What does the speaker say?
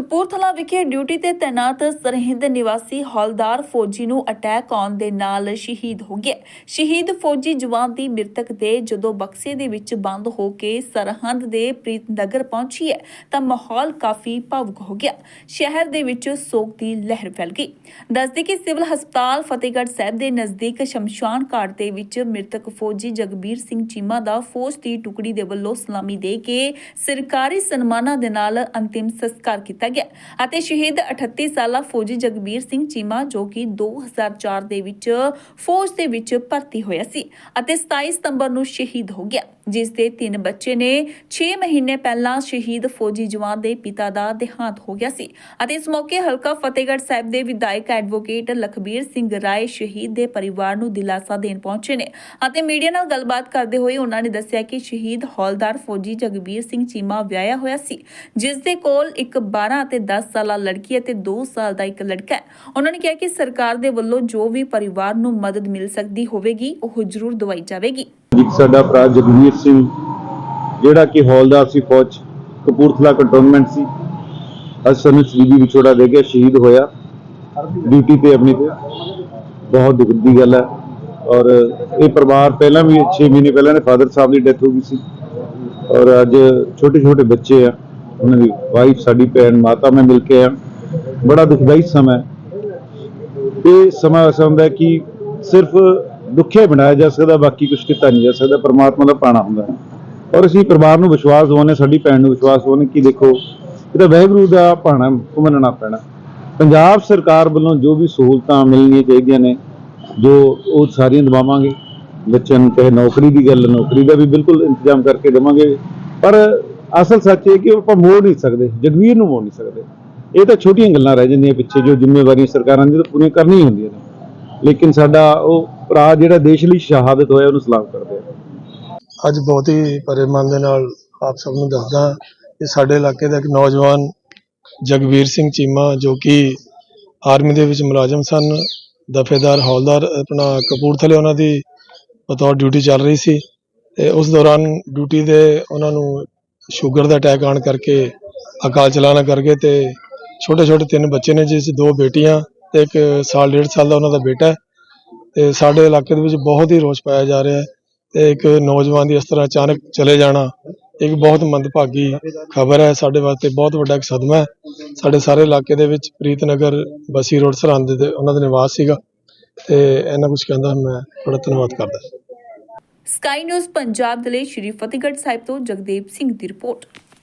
ਕਪੂਰਥਲਾ ਵਿਖੇ ਡਿਊਟੀ ਤੇ ਤੈਨਾਤ ਸਰਹਿੰਦ ਨਿਵਾਸੀ ਹੌਲਦਾਰ ਫੌਜੀ ਨੂੰ ਅਟੈਕ ਆਉਣ ਦੇ ਨਾਲ ਸ਼ਹੀਦ ਹੋ ਗਿਆ ਸ਼ਹੀਦ ਫੌਜੀ ਜਵਾਨ ਦੀ ਮ੍ਰਿਤਕ ਦੇ ਜਦੋਂ ਬਕਸੇ ਦੇ ਵਿੱਚ ਬੰਦ ਹੋ ਕੇ ਸਰਹੰਦ ਦੇ ਪ੍ਰੀਤਨਗਰ ਪਹੁੰਚੀ ਹੈ, ਤਾਂ ਮਾਹੌਲ ਕਾਫੀ ਭਾਵੁਕ ਹੋ ਗਿਆ। ਸ਼ਹਿਰ ਦੇ ਵਿੱਚ ਸੋਗ ਦੀ ਲਹਿਰ ਫੈਲ ਗਈ। ਦੱਸਦੇ ਕਿ ਸਿਵਲ ਹਸਪਤਾਲ ਫਤਿਹਗੜ੍ਹ ਸਾਹਿਬ ਦੇ ਨਜ਼ਦੀਕ ਸ਼ਮਸ਼ਾਨ ਘਾਟ ਦੇ ਵਿੱਚ ਮ੍ਰਿਤਕ ਫੌਜੀ ਜਗਬੀਰ ਸਿੰਘ ਚੀਮਾ ਦਾ ਫੌਜ ਦੀ ਟੁਕੜੀ ਦੇ ਵੱਲੋਂ ਸਲਾਮੀ ਦੇ ਕੇ ਸਰਕਾਰੀ ਸਨਮਾਨਾਂ ਦੇ ਨਾਲ ਅੰਤਿਮ ਸੰਸਕਾਰ ਕੀਤਾ ਗਿਆ ਅਤੇ ਸ਼ਹੀਦ 38 ਸਾਲਾ ਫੌਜੀ ਜਗਬੀਰ ਸਿੰਘ ਚੀਮਾ ਜੋ ਕਿ 2004 ਦੇ ਵਿੱਚ ਫੌਜ ਦੇ ਵਿੱਚ ਭਰਤੀ ਹੋਇਆ ਸੀ ਅਤੇ 27 ਸਤੰਬਰ ਨੂੰ ਸ਼ਹੀਦ ਹੋ ਗਿਆ, ਜਿਸ ਦੇ ਤਿੰਨ ਬੱਚੇ ਨੇ 6 ਮਹੀਨੇ ਪਹਿਲਾਂ ਸ਼ਹੀਦ ਫੌਜੀ ਜਵਾਨ ਦੇ ਪਿਤਾ ਦਾ ਦੇਹਾਂਤ ਹੋ ਗਿਆ ਸੀ ਅਤੇ ਇਸ ਮੌਕੇ ਹਲਕਾ ਫਤਿਹਗੜ੍ਹ ਸਾਹਿਬ ਦੇ ਵਿਧਾਇਕ ਐਡਵੋਕੇਟ ਲਖਬੀਰ ਸਿੰਘ ਰਾਏ ਸ਼ਹੀਦ ਦੇ ਪਰਿਵਾਰ ਨੂੰ ਦਿਲਾਸਾ ਦੇਣ ਪਹੁੰਚੇ ਨੇ ਅਤੇ ਮੀਡੀਆ ਨਾਲ ਗੱਲਬਾਤ ਕਰਦੇ ਹੋਏ ਉਹਨਾਂ ਨੇ ਦੱਸਿਆ ਕਿ ਸ਼ਹੀਦ ਹੌਲਦਾਰ ਫੌਜੀ ਜਗਬੀਰ ਸਿੰਘ ਚੀਮਾ ਵਿਆਹਿਆ ਹੋਇਆ ਸੀ, ਜਿਸ ਦੇ ਕੋਲ ਇੱਕ 12 ਅਤੇ 10 ਸਾਲਾ ਲੜਕੀ ਅਤੇ 2 ਸਾਲ ਦਾ ਇੱਕ ਲੜਕਾ ਹੈ। ਉਹਨਾਂ ਨੇ ਕਿਹਾ ਕਿ ਸਰਕਾਰ ਦੇ ਵੱਲੋਂ ਜੋ ਵੀ ਪਰਿਵਾਰ ਨੂੰ ਮਦਦ ਮਿਲ ਸਕਦੀ ਹੋਵੇਗੀ, ਉਹ ਜ਼ਰੂਰ ਦਵਾਈ ਜਾਵੇਗੀ। ਸਾਡਾ ਭਰਾ ਜਗਵੀਰ ਸਿੰਘ, ਜਿਹੜਾ ਕਿ ਹੌਲਦਾਰ ਸੀ ਫੌਜ, ਕਪੂਰਥਲਾ ਕੰਟੋਨਮੈਂਟ ਸੀ। ਅੱਜ ਸਾਨੂੰ ਸ਼ਹੀਦੀ ਵਿਛੋੜਾ ਦੇ ਕੇ ਸ਼ਹੀਦ ਹੋਇਆ। ਡਿਊਟੀ ਤੇ ਆਪਣੀ ਤੇ ਬਹੁਤ ਦੁੱਖ ਦੀ ਗੱਲ ਹੈ। ਔਰ ਇਹ ਪਰਿਵਾਰ ਪਹਿਲਾਂ ਵੀ 6 ਮਹੀਨੇ ਪਹਿਲਾਂ ਨੇ ਫਾਦਰ ਸਾਹਿਬ ਦੀ ਡੈਥ ਹੋ ਗਈ ਸੀ। ਔਰ ਅੱਜ ਛੋਟੇ ਛੋਟੇ ਬੱਚੇ ਆ। ਉਹਨਾਂ ਦੀ ਵਾਈਫ ਸਾਡੀ ਭੈਣ, ਮਾਤਾ ਮੈਂ ਮਿਲ ਕੇ ਆ ਬੜਾ ਦੁਖਦਾਈ ਸਮਾਂ ਇਹ ਸਮਾਂ ਐਸਾ ਹੁੰਦਾ ਕਿ ਸਿਰਫ ਦੁੱਖੇ ਬਣਾਇਆ ਜਾ ਸਕਦਾ, ਬਾਕੀ ਕੁਝ ਕੀਤਾ ਨਹੀਂ ਜਾ ਸਕਦਾ, ਪਰਮਾਤਮਾ ਦਾ ਪਾਣਾ ਹੁੰਦਾ ਔਰ ਅਸੀਂ ਪਰਿਵਾਰ ਨੂੰ ਵਿਸ਼ਵਾਸ ਦਿਵਾਉਂਦੇ ਸਾਡੀ ਭੈਣ ਨੂੰ ਵਿਸ਼ਵਾਸ ਦਿਵਾਉਂਦੇ ਕਿ ਦੇਖੋ, ਇਹ ਤਾਂ ਵਾਹਿਗੁਰੂ ਦਾ ਪਾਣਾ ਮੰਨਣਾ ਪੈਣਾ ਪੰਜਾਬ ਸਰਕਾਰ ਵੱਲੋਂ ਜੋ ਵੀ ਸਹੂਲਤਾਂ ਮਿਲਣੀਆਂ ਚਾਹੀਦੀਆਂ ਨੇ, ਜੋ ਉਹ ਸਾਰੀਆਂ ਦਵਾਵਾਂਗੇ। ਬੱਚਿਆਂ ਨੂੰ ਚਾਹੇ ਨੌਕਰੀ ਦੀ ਗੱਲ ਨੌਕਰੀ ਦਾ ਵੀ ਬਿਲਕੁਲ ਇੰਤਜ਼ਾਮ ਕਰਕੇ ਦੇਵਾਂਗੇ। ਪਰ ਅਸਲ ਸੱਚ ਇਹ ਕਿ ਆਪਾਂ ਮੋੜ ਨਹੀਂ ਸਕਦੇ, ਜਗਵੀਰ ਨੂੰ ਮੋੜ ਨਹੀਂ ਸਕਦੇ। ਇਹ ਤਾਂ ਛੋਟੀਆਂ ਗੱਲਾਂ ਰਹਿ ਜਾਂਦੀਆਂ ਪਿੱਛੇ, ਜੋ ਜ਼ਿੰਮੇਵਾਰੀਆਂ ਸਰਕਾਰਾਂ ਦੀਆਂ ਤਾਂ ਪੂਰੀਆਂ ਕਰਨੀਆਂ ਹੁੰਦੀਆਂ ਨੇ। ਲੇਕਿਨ ਸਾਡਾ ਉਹ ਭਰਾ ਜਿਹੜਾ ਦੇਸ਼ ਲਈ ਸ਼ਹਾਦਤ ਹੋਇਆ, ਉਹਨੂੰ ਸਲਾਮ ਕਰਦੇ ਆ। ਅੱਜ ਬਹੁਤ ਹੀ ਭਰੇ ਦੇ ਨਾਲ ਆਪ ਸਭ ਨੂੰ ਦੱਸਦਾ ਕਿ ਸਾਡੇ ਇਲਾਕੇ ਦਾ ਇੱਕ ਨੌਜਵਾਨ ਜਗਵੀਰ ਸਿੰਘ ਚੀਮਾ, ਜੋ ਕਿ ਆਰਮੀ ਦੇ ਵਿੱਚ ਮੁਲਾਜ਼ਮ ਸਨ, ਦਫੇਦਾਰ, ਹੌਲਦਾਰ, ਆਪਣਾ ਕਪੂਰਥਲੇ ਉਹਨਾਂ ਦੀ ਬਤੌਰ ਡਿਊਟੀ ਚੱਲ ਰਹੀ ਸੀ ਤੇ ਉਸ ਦੌਰਾਨ ਡਿਊਟੀ ਦੇ ਉਹਨਾਂ ਨੂੰ ਸ਼ੂਗਰ ਦਾ ਅਟੈਕ ਆਉਣ ਕਰਕੇ ਅਕਾਲ ਚਲਾਣਾ ਕਰਕੇ ਤੇ ਛੋਟੇ ਛੋਟੇ ਤਿੰਨ ਬੱਚੇ ਨੇ ਜਿਸ 'ਚ ਦੋ ਬੇਟੀਆਂ ਤੇ ਇੱਕ ਸਾਲ, ਡੇਢ ਸਾਲ ਦਾ ਉਹਨਾਂ ਦਾ ਬੇਟਾ ਹੈ ਤੇ ਸਾਡੇ ਇਲਾਕੇ ਦੇ ਵਿੱਚ ਬਹੁਤ ਹੀ ਰੋਸ ਪਾਇਆ ਜਾ ਰਿਹਾ ਹੈ ਤੇ ਇੱਕ ਨੌਜਵਾਨ ਦੀ ਇਸ ਤਰ੍ਹਾਂ ਅਚਾਨਕ ਚਲੇ ਜਾਣਾ ਇੱਕ ਬਹੁਤ ਮੰਦਭਾਗੀ ਖਬਰ ਹੈ, ਸਾਡੇ ਵਾਸਤੇ ਬਹੁਤ ਵੱਡਾ ਇੱਕ ਸਦਮਾ ਹੈ। ਸਾਡੇ ਸਾਰੇ ਇਲਾਕੇ ਦੇ ਵਿੱਚ ਪ੍ਰੀਤਨਗਰ ਬਸੀ ਰੋਡ ਸਰਹੰਦ ਦੇ ਉਹਨਾਂ ਦਾ ਨਿਵਾਸ ਸੀਗਾ ਤੇ ਇਹਨਾਂ ਕੁਝ ਕਹਿੰਦਾ ਮੈਂ ਬੜਾ ਧੰਨਵਾਦ ਕਰਦਾ। ਸਕਾਈ ਨਿਊਜ਼ ਪੰਜਾਬ ਦੇ ਲਈ ਸ਼੍ਰੀ ਫਤਿਹਗੜ੍ਹ ਸਾਹਿਬ ਤੋਂ ਜਗਦੇਵ ਸਿੰਘ ਦੀ ਰਿਪੋਰਟ।